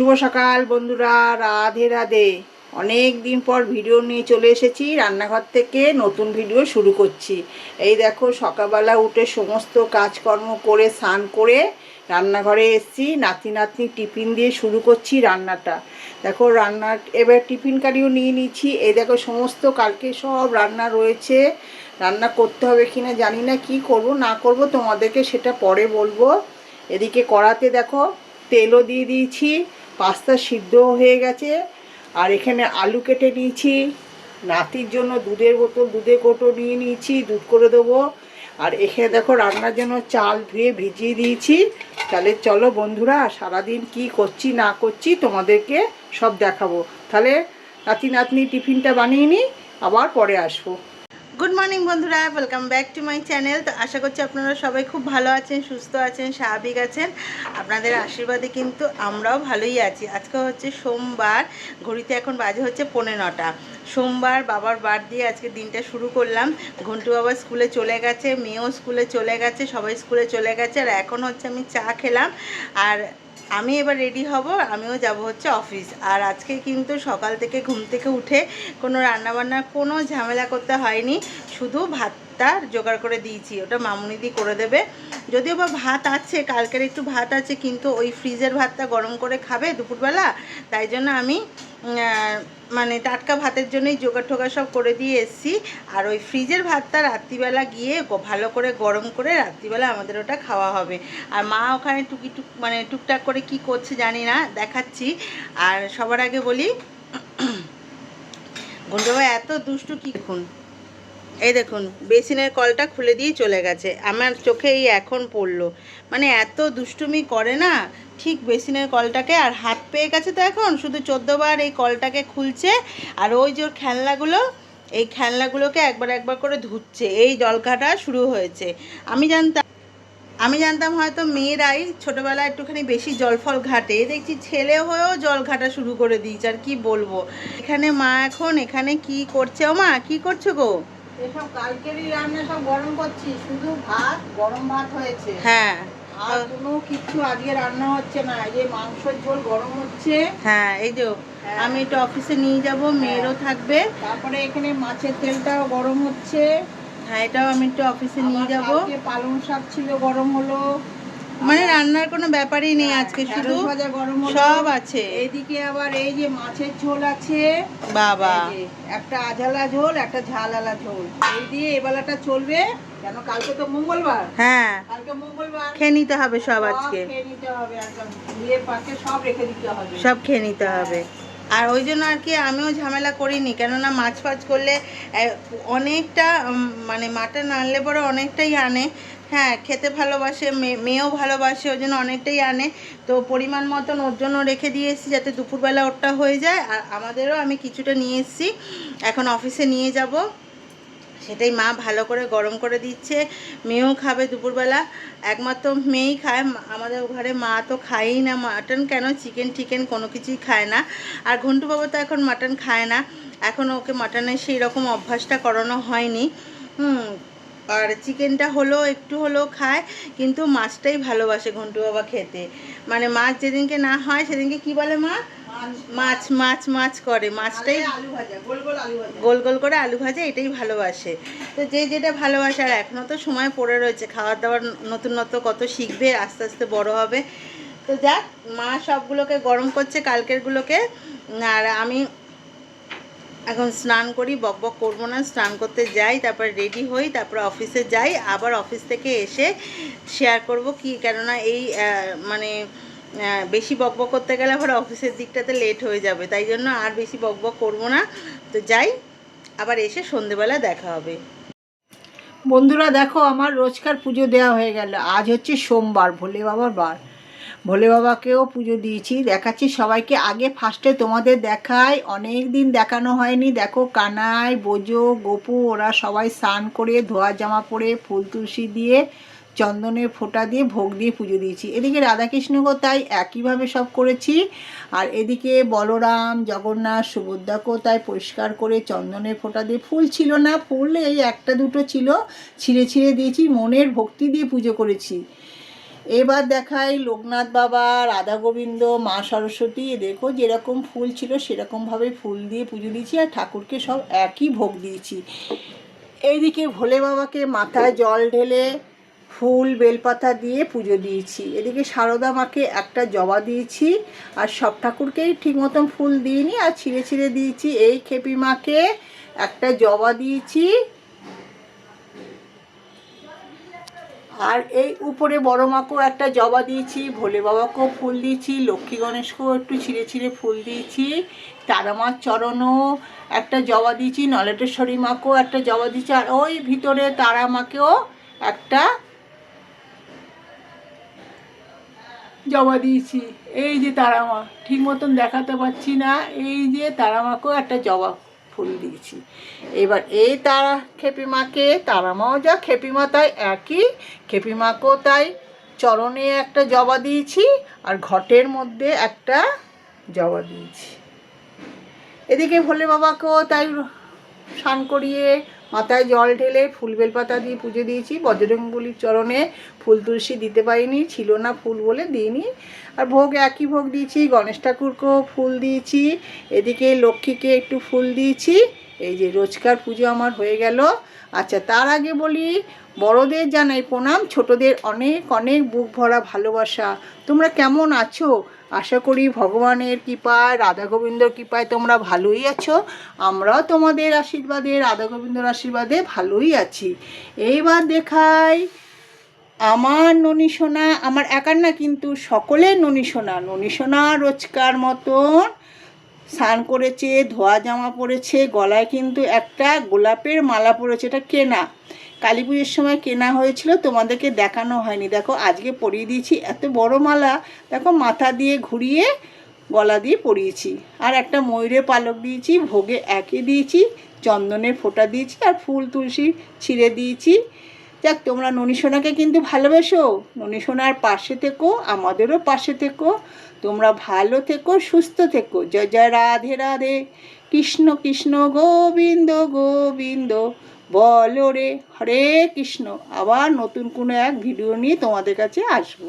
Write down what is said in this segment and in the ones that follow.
শুভ সকাল বন্ধুরা, রাধে রাধে। অনেক দিন পর ভিডিও নিয়ে চলে এসেছি, রান্নাঘর থেকে নতুন ভিডিও শুরু করছি। এই দেখো, সকালবেলা উঠে সমস্ত কাজকর্ম করে, স্নান করে রান্নাঘরে এসেছি, নাতি নাতনি টিফিন দিয়ে শুরু করছি রান্নাটা। দেখো রান্নার এবার টিফিন কারিও নিয়ে নিচ্ছি। এই দেখো, সমস্ত কালকে সব রান্না রয়েছে। রান্না করতে হবে কি না জানি না, কি করব, না করব তোমাদেরকে সেটা পরে বলব। এদিকে কড়াতে দেখো, তেলও দিয়ে দিয়েছি। পাস্তা সিদ্ধ হয়ে গেছে। আর এখানে আলু কেটে নিয়েছি। নাতির জন্য দুধের বোতল, দুধের কোটো নিয়ে নিয়েছি, দুধ করে দেবো। আর এখানে দেখো রান্নার জন্য চাল ধুয়ে ভিজিয়ে দিয়েছি। তাহলে চলো বন্ধুরা, সারাদিন কি করছি, না করছি তোমাদেরকে সব দেখাবো। তাহলে নাতি নাতনি টিফিনটা বানিয়ে নিই, আবার পরে আসব। গুড মর্নিং বন্ধুরা। Welcome back to my channel তো আশা করছি আপনারা সবাই খুব ভালো আছেন, সুস্থ আছেন, স্বাভাবিক আছেন। আপনাদের আশীর্বাদে কিন্তু আমরাও ভালোই আছি। আজকে হচ্ছে সোমবার, ঘড়িতে এখন বাজে হচ্ছে পৌনে নটা। সোমবার বাবার বার দিয়ে আজকে দিনটা শুরু করলাম। ঘন্টু বাবা স্কুলে চলে গেছে, মেয়েও স্কুলে চলে গেছে, সবাই স্কুলে চলে গেছে। আর এখন হচ্ছে আমি চা খেলাম। আর আমি এবার রেডি হব, আমিও যাব হচ্ছে অফিস আর আজকে কিন্তু সকাল থেকে ঘুম থেকে উঠে কোনো রান্নাবান্নার কোনো ঝামেলা করতে হয়নি। শুধু ভাতটা জোগাড় করে দিয়েছি, ওটা মামুনিদি করে দেবে। যদিও বা ভাত আছে, কালকের একটু ভাত আছে, কিন্তু ওই ফ্রিজের ভাতটা গরম করে খাবে দুপুরবেলা। তাই জন্য আমি মানে টাটকা ভাতের জন্যই জোগাড় টোগা সব করে দিয়ে এসছি। আর ওই ফ্রিজের ভাতটা রাত্রিবেলা গিয়ে ভালো করে গরম করে রাত্রিবেলা আমাদের ওটা খাওয়া হবে। আর মা ওখানে টুকি টুক মানে টুকটাক করে কি করছে জানি না, দেখাচ্ছি। আর সবার আগে বলি গুন্ডবা এত দুষ্টু কি দেখুন এই দেখুন, বেসিনের কলটা খুলে দিয়ে চলে গেছে। আমার চোখে এই এখন পড়ল। মানে এত দুষ্টুমি করে না, ঠিক বেসিনের কলটাকে, আর হাত পেয়ে গেছে তো এখন, শুধু চোদ্দোবার এই কলটাকে খুলছে, আর ওই যে ওর খেলনাগুলো, এই খেলনাগুলোকে একবার একবার করে ধুচ্ছে। এই জলঘাটা শুরু হয়েছে। আমি জানতাম আমি জানতাম হয়তো মেয়েরাই ছোটোবেলায় একটুখানি বেশি জল ফল ঘাটে দেখছি ছেলে হয়েও জল ঘাটা শুরু করে দিয়েছে, আর কি বলব? এখানে মা এখন, এখানে কি করছে? ও মা, কি করছ গো? এসব কালকেরই রান্না সব গরম করছি শুধু ভাত গরম ভাত হয়েছে। হ্যাঁ। আর কোনো কিছু আজকে রান্না হচ্ছে না এই মাংসের ঝোল গরম হচ্ছে। হ্যাঁ এই যে হ্যাঁ। আমি একটু অফিসে নিয়ে যাব মেয়েরও থাকবে। তারপরে এখানে মাছের তেলটাও গরম হচ্ছে। হ্যাঁ এটাও আমি একটু অফিসে নিয়ে যাব। পালং শাক ছিল গরম হলো। মানে রান্নার কোনো ব্যাপারই নেই আজকে শুধু ভাজা গরম সব আছে। এদিকে আবার এই যে মাছের ঝোল আছে। বাবা। একটা আঝালা ঝোল একটা ঝালালা ঝোল। এই দিয়ে এবেলাটা চলবে কেন কালকে তো মঙ্গলবার? হ্যাঁ। কালকে মঙ্গলবার। খেয়ে নিতে হবে সব সব আজকে। খেয়ে নিতে হবে একদম। ধুয়ে পাকে সব রেখে দিতে হবে। সব খেয়ে নিতে হবে। আর ওই জন্য আর কি আমিও ঝামেলা করিনি, কেননা মাছ ফাছ করলে অনেকটা মানে মাটন নাড়লে পরে অনেকটাই আনে। হ্যাঁ খেতে ভালোবাসে মেয়ে- মেয়েও ভালোবাসে, ওই জন্য অনেকটাই আনে। তো পরিমাণ মতন ওর জন্য রেখে দিয়ে এসেছি যাতে দুপুরবেলা ওরটা হয়ে যায়। আর আমাদেরও আমি কিছুটা নিয়ে এসেছি। এখন অফিসে নিয়ে যাব। সেটাই মা ভালো করে গরম করে দিচ্ছে। মেয়েও খাবে দুপুরবেলা। একমাত্র মেয়েই খায়। আমাদের ঘরে মা তো খায়ই না। মাটন কেন? চিকেন টিকেন কোনো কিছুই খায় না। আর ঘন্টু বাবা তো এখন মাটন খায় না। এখন ওকে মাটনের সেই রকম অভ্যাসটা করানো হয়নি। হুম, আর চিকেনটা হলো, একটু হলেও খায়, কিন্তু মাছটাই ভালোবাসে ঘন্টু বাবা খেতে। মানে মাছ যেদিনকে না হয়, সেদিনকে কি বলে মা? মাছ মাছ মাছ করে। মাছটাই গোল গোল করে আলু ভাজা এটাই ভালোবাসে। তো যে যেটা ভালোবাসে আর এখনও তো সময় পড়ে রয়েছে খাবার দাবার নতুন নতুন কত শিখবে আস্তে আস্তে বড় হবে। তো যাক মা সবগুলোকে গরম করছে কালকেরগুলোকে আর আমি এখন স্নান করি বক বক করব না স্নান করতে যাই তারপর রেডি হই তারপর অফিসে যাই আবার অফিস থেকে এসে শেয়ার করব কি কেননা এই মানে বেশি বক বক করতে গেলে আবার অফিসের দিকটাতে লেট হয়ে যাবে, তাই জন্য আর বেশি বক বক করব না। তো যাই, আবার এসে সন্ধেবেলা দেখা হবে। বন্ধুরা দেখো, আমার রোজকার পুজো দেওয়া হয়ে গেল। আজ হচ্ছে সোমবার, ভোলে বাবার বার। ভোলে বাবাকেও পুজো দিয়েছি। দেখাচ্ছি সবাইকে। আগে ফার্স্টে তোমাদের দেখায় অনেক দিন দেখানো হয়নি। দেখো, কানাই, বোজো, গোপু, ওরা সবাই স্নান করে ধোয়া জামা পরে ফুল তুলসী দিয়ে চন্দনের ফোঁটা দিয়ে ভোগ দিয়ে পুজো দিয়েছি। এদিকে রাধাকৃষ্ণকেও তাই একইভাবে সব করেছি। আর এদিকে বলরাম, জগন্নাথ, সুভদ্রাকেও তাই পরিষ্কার করে চন্দনের ফোঁটা দিয়ে ফুল ছিল না, ফুল এই একটা দুটো ছিল, ছিঁড়ে ছিঁড়ে দিয়েছি, মনের ভক্তি দিয়ে পুজো করেছি। এবার দেখাই লোকনাথ বাবা, রাধা গোবিন্দ, মা সরস্বতী দেখো যেরকম ফুল ছিল সেরকমভাবে ফুল দিয়ে পুজো দিয়েছি আর ঠাকুরকে সব একই ভোগ দিয়েছি। এইদিকে ভোলে বাবাকে মাথায় জল ঢেলে ফুল বেলপাতা দিয়ে পুজো দিয়েছি। এদিকে সারদা মাকে একটা জবা দিয়েছি আর সব ঠাকুরকেই ঠিক মতন ফুল দিইনি আর ছিঁড়ে ছিঁড়ে দিয়েছি। এই খেপি মাকে একটা জবা দিয়েছি। আর এই উপরে বড় মাকেও একটা জবা দিয়েছি, ভোলে বাবাকেও ফুল দিয়েছি, লক্ষ্মী গণেশকেও একটু ছিঁড়ে ছিঁড়ে ফুল দিয়েছি তারা মার চরণও একটা জবা দিয়েছি, নলেটেশ্বরী মাকেও একটা জবা দিয়েছি, আর ওই ভিতরে তারা মাকেও একটা জবা দিয়েছি। এই যে তারা মা ঠিক মতন দেখাতে পারছি না। এই যে তারা মাকেও একটা জবা ফুল দিয়েছি। এবার এই তারা খেপি মাকে তারা মাও যা খেপি মা তাই একই খেপি মাকেও তাই চরণে একটা জবা দিয়েছি আর ঘটের মধ্যে একটা জবা দিয়েছি। এদিকে ভোলে বাবাকেও তাই স্নান করিয়ে মাথায় জল ঢেলে ফুল বেলপাতা দিয়ে পুজো দিয়েছি। বজরঙ্গলির চরণে ফুল তুলসী দিতে পারিনি, ছিল না ফুল বলে দিইনি। আর ভোগ একই ভোগ দিয়েছি, গণেশ ঠাকুরকেও ফুল দিয়েছি, এদিকে লক্ষ্মীকে একটু ফুল দিয়েছি। এই যে রোজকার পুজো আমার হয়ে গেল। আচ্ছা তার আগে বলি, বড়দের জানাই প্রণাম, ছোটদের অনেক অনেক বুক ভরা ভালোবাসা। তোমরা কেমন আছো? আশা করি ভগবানের কৃপায়, রাধা গোবিন্দর কৃপায় তোমরা ভালোই আছো। আমরাও তোমাদের আশীর্বাদে, রাধা গোবিন্দর আশীর্বাদে ভালোই আছি। এইবার দেখাই আমার ননী সোনা, আমার একার না কিন্তু সকলের ননী সোনা ননী সোনা রোজকার মতন। স্নান করেছে, ধোয়া জামা পরেছে, গলায় কিন্তু একটা গোলাপের মালা পরেছে, এটা কেনা। কালী পুজোর সময় কেনা হয়েছিল, তোমাদেরকে দেখানো হয়নি। দেখো, আজকে পরিয়ে দিয়েছি এত বড় মালা। দেখো, মাথা দিয়ে ঘুরিয়ে গলা দিয়ে পরিয়েছি। আর একটা ময়ূরের পালক দিয়েছি, ভোগে একে দিয়েছি, চন্দনের ফোঁটা দিয়েছি, আর ফুল তুলসী ছিঁড়ে দিয়েছি। যাক তোমরা ননীসোনাকে কিন্তু ভালোবেসো। ননীসোনার পাশে থেকো আমাদেরও পাশে থেকো। তোমরা ভালো থেকো সুস্থ থেকো। জয় জয় রাধে রাধে। কৃষ্ণ কৃষ্ণ গোবিন্দ গোবিন্দ বলো রে হরে কৃষ্ণ। আবার নতুন কোনো এক ভিডিও নিয়ে তোমাদের কাছে আসব।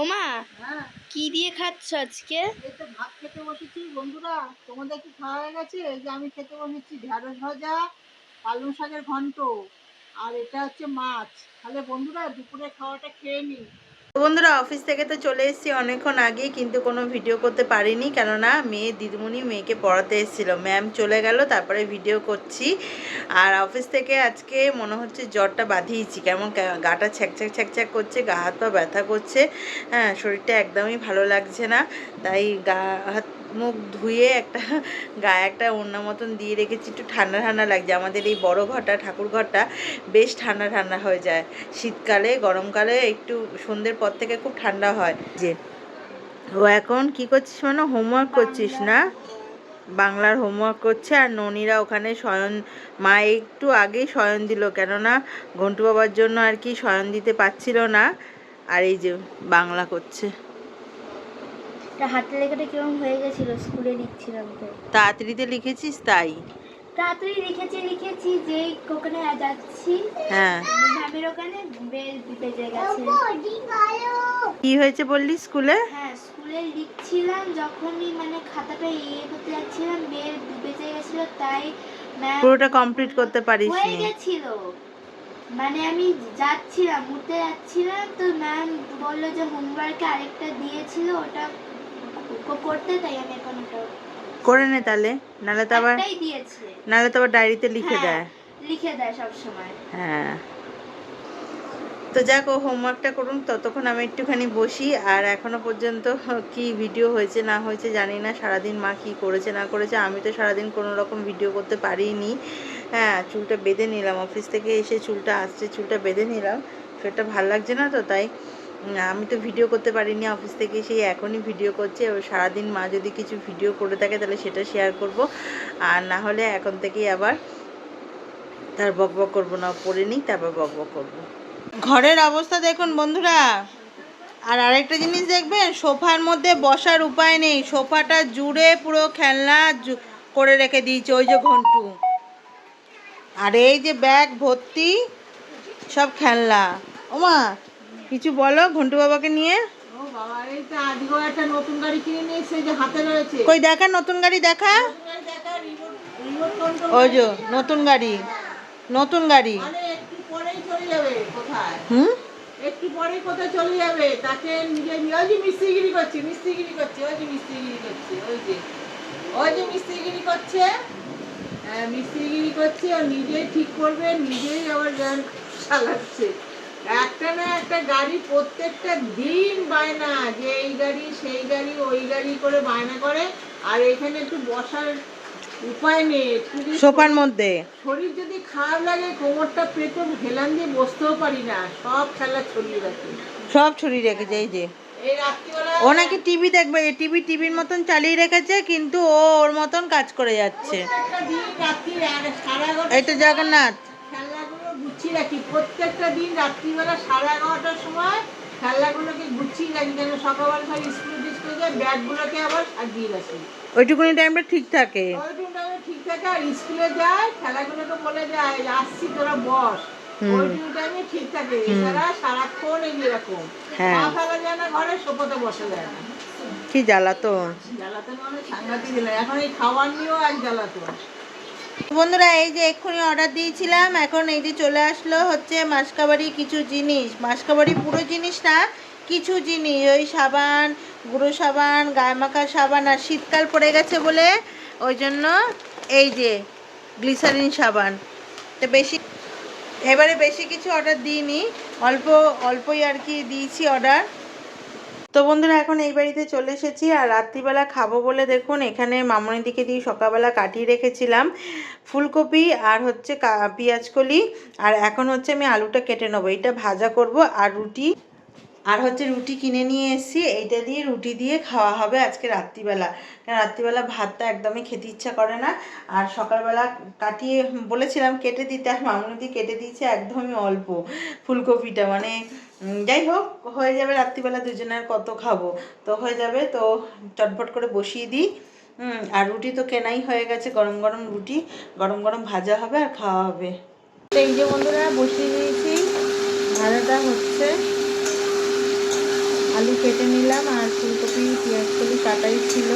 ওমা হ্যাঁ কি দিয়ে খাচ্ছ আজকে? এই তো ভাত খেতে বসেছি। বন্ধুরা তোমাদের কি খাওয়া হয়ে গেছে? এই যে আমি খেতে বসেছি ঢ্যাঁড়স ভাজা পালং শাকের ঘন্ট। আর এটা হচ্ছে মাছ। তাহলে বন্ধুরা দুপুরে খাওয়াটা খেয়ে নিই বন্ধুরা, অফিস থেকে তো চলে এসেছি অনেকক্ষণ আগে কিন্তু কোনো ভিডিও করতে পারিনি। কেননা, মেয়ে দিদিমণি মেয়েকে পড়াতে এসেছিল। ম্যাম চলে গেল, তারপরে ভিডিও করছি। আর অফিস থেকে আজকে মনে হচ্ছে জ্বরটা বাঁধিয়েছি। কেমন গাটা ছ্যাকছ্যাক ছ্যাকছ্যাক করছে, গা হাত পা ব্যথা করছে। হ্যাঁ শরীরটা একদমই ভালো লাগছে না। তাই গা হাত মুখ ধুয়ে একটা গায়ে একটা অন্য মতন দিয়ে রেখেছি একটু ঠান্ডা ঠান্ডা লাগছে। আমাদের এই বড় ঘরটা ঠাকুর ঘরটা বেশ ঠান্ডা ঠান্ডা হয়ে যায়। শীতকালে গরমকালে একটু সন্ধ্যের পর থেকে খুব ঠান্ডা হয়। যে ও এখন কি করছিস মানে হোমওয়ার্ক করছিস না? বাংলার হোমওয়ার্ক করছে আর ননীরা ওখানে শয়ন মা একটু আগেই শয়ন দিল। কেননা ঘন্টু বাবার জন্য আর কি শয়ন দিতে পারছিল না। আর এই যে বাংলা করছে। তা হাতের লেখাটা কীরকম হয়ে গেছিল? স্কুলে লিখছিলাম তো তাড়াতাড়িতে লিখেছিস তাই? তাড়াতাড়ি লিখেছি লিখেছি যে ওখানে যাচ্ছি হ্যাঁ। ম্যামের ওখানে বেল বেজে গেছে। কি হয়েছে বললি স্কুলে? হ্যাঁ স্কুলে লিখছিলাম যখনই মানে খাতাটা ইয়ে করতে যাচ্ছিলাম বেল বেজে গেছিল তাই ম্যাম পুরোটা কমপ্লিট করতে পারিস হয়ে গেছিল। মানে আমি যাচ্ছিলাম উঠতে যাচ্ছিলাম তো ম্যাম বলল যে হোমওয়ার্কে আরেকটা দিয়েছিল ওটা করতে তাই আমি এখন করে নে তাহলে নাহলে তো আবার নাহলে তো আবার ডায়েরিতে লিখে হ্যাঁ, দেয়। লিখে দেয় সব সময় হ্যাঁ। তো যাক ও হোমওয়ার্কটা করুন ততক্ষণ আমি একটুখানি বসি আর এখনও পর্যন্ত কি ভিডিও হয়েছে না হয়েছে জানি না সারাদিন মা কি করেছে না করেছে আমি তো সারাদিন কোনো রকম ভিডিও করতে পারিনি। হ্যাঁ চুলটা বেঁধে নিলাম অফিস থেকে এসে চুলটা আসছে চুলটা বেঁধে নিলাম সেটা ভালো লাগছে না তো তাই? আমি তো ভিডিও করতে পারিনি অফিস থেকে সেই এখনই ভিডিও করছে। সারাদিন মা যদি কিছু ভিডিও করে থাকে, তাহলে সেটা শেয়ার করব। আর না হলে এখন থেকেই আবার তার বক বক করব না পরে নিই তারপর বক বক করব। ঘরের অবস্থা দেখুন বন্ধুরা। আর আরেকটা জিনিস দেখবেন, সোফার মধ্যে বসার উপায় নেই। সোফাটা জুড়ে পুরো খেলনা করে রেখে দিয়েছে ওই যে ঘন্টু। আর এই যে ব্যাগ, ভর্তি, সব খেলনা। ওমা কিছু বলো ঘন্টু বাবাকে নিয়ে? ও বাবা এই তো আজকেও একটা নতুন গাড়ি কিনে নিয়ে এসেছে যে হাতে রয়েছে কই দেখা নতুন গাড়ি দেখা? ওই যে নতুন গাড়ি নতুন গাড়ি। মানে হুম? একটু পরেই কোথায় চলে যাবে? তাকে নিজে ওই যে মিস্ত্রিগিরি করছে মিস্ত্রিগিরি করছে ওই যে মিস্ত্রিগিরি করছে ওই যে। ওই যে মিস্ত্রিগিরি করছে। হ্যাঁ, মিস্ত্রিগিরি করছে ও নিজেই ঠিক করবে নিজেই আবার জ্ঞান চালাচ্ছে। একটা না একটা গাড়ি প্রত্যেকটা দিন বায়না যে এই গাড়ি সেই গাড়ি ওই গাড়ি করে বায়না করে। আর এখানে একটু বসার উপায় নেই সোফার মধ্যে। শরীর যদি খারাপ লাগে কোমরটা পেতে হেলান দিয়ে বসতেও পারি না সব খেলা ছড়িয়ে রাখি। সব ছড়িয়ে রেখেছে এই যে। এই ও নাকি টিভি দেখবে টিভি টিভির মতন চালিয়ে রেখেছে কিন্তু ও ওর মতন কাজ করে যাচ্ছে। এগারোটা এটা জগন্নাথ। গুছিয়ে রাখি। প্রত্যেকটা দিন রাত্রিবেলা সাড়ে এগারোটার সময় খেলনাগুলোকে গুছিয়ে রাখি যেন সকালবেলা সব স্কুলে টিস্কুলে যায় ব্যাগগুলোকে আবার সাজিয়ে রাখি। ওইটুকুনি টাইমটা ঠিক থাকে? ওইটুকু টাইমে ঠিক থাকে আর স্কুলে যায় খেলাগুলোকে বলে যায় আসছি তোরা বস। টাইমে ঠিক থাকে। এছাড়া সারাক্ষণ এই এরকম হ্যাঁ। ফেলা যায় না ঘরে বসা যায় না। কি জ্বালাতন? জ্বালাতে মানে সাংঘাতিক এখন এই খাওয়ার নিয়েও এক জ্বালাতো বন্ধুরা, এই যে এক্ষুনি অর্ডার দিয়েছিলাম, এখন এই যে চলে আসলো হচ্ছে মাসকাবাড়ি কিছু জিনিস। মাসকাবাড়ি পুরো জিনিস না, কিছু জিনিস। ওই সাবান, গুঁড়ো সাবান, গায়ে মাখা সাবান, আর শীতকাল পড়ে গেছে বলে ওই জন্য এই যে গ্লিসারিন সাবান। তো বেশি, এবারে বেশি কিছু অর্ডার দিইনি, অল্প, অল্পই আর কি দিয়েছি অর্ডার তো বন্ধুরা, এখন এই বাড়িতে চলে এসেছি আর রাত্রিবেলা খাব বলে দেখুন, এখানে মামনিদিকে দিয়ে সকালবেলা কাটিয়ে রেখেছিলাম ফুলকপি আর হচ্ছে পেঁয়াজকলি আর এখন হচ্ছে আমি আলুটা কেটে নেব। এটা ভাজা করব আর রুটি। আর হচ্ছে রুটি কিনে নিয়ে এসেছি। এইটা দিয়ে রুটি দিয়ে খাওয়া হবে আজকে রাত্রিবেলা। কারণ রাত্রিবেলা ভাতটা একদমই খেতে ইচ্ছা করে না। আর সকালবেলা কাটিয়ে বলেছিলাম কেটে দিতে, আর মামুনিদি কেটে দিয়েছে একদমই অল্প ফুলকপিটা। মানে যাই হোক, হয়ে যাবে রাত্রিবেলা দুজনের কত খাব। তো হয়ে যাবে, তো চটপট করে বসিয়ে দিই। আর রুটি তো কেনাই হয়ে গেছে, গরম গরম রুটি। গরম গরম ভাজা হবে আর খাওয়া হবে। তো এই যে বন্ধুরা, বসিয়ে দিয়েছি। ভাজাটা হচ্ছে। আলু কেটে নিলাম আর ফুলকপি, পেঁয়াজ কলি কাটাই ছিল।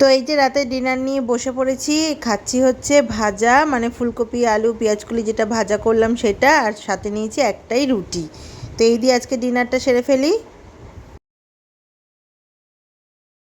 তো এই যে রাতে ডিনার নিয়ে বসে পড়েছি, খাচ্ছি হচ্ছে ভাজা মানে ফুলকপি, আলু, পেঁয়াজকুলি যেটা ভাজা করলাম সেটা, আর সাথে নিয়েছি একটাই রুটি। তো এই দিয়ে আজকে ডিনারটা সেরে ফেলি।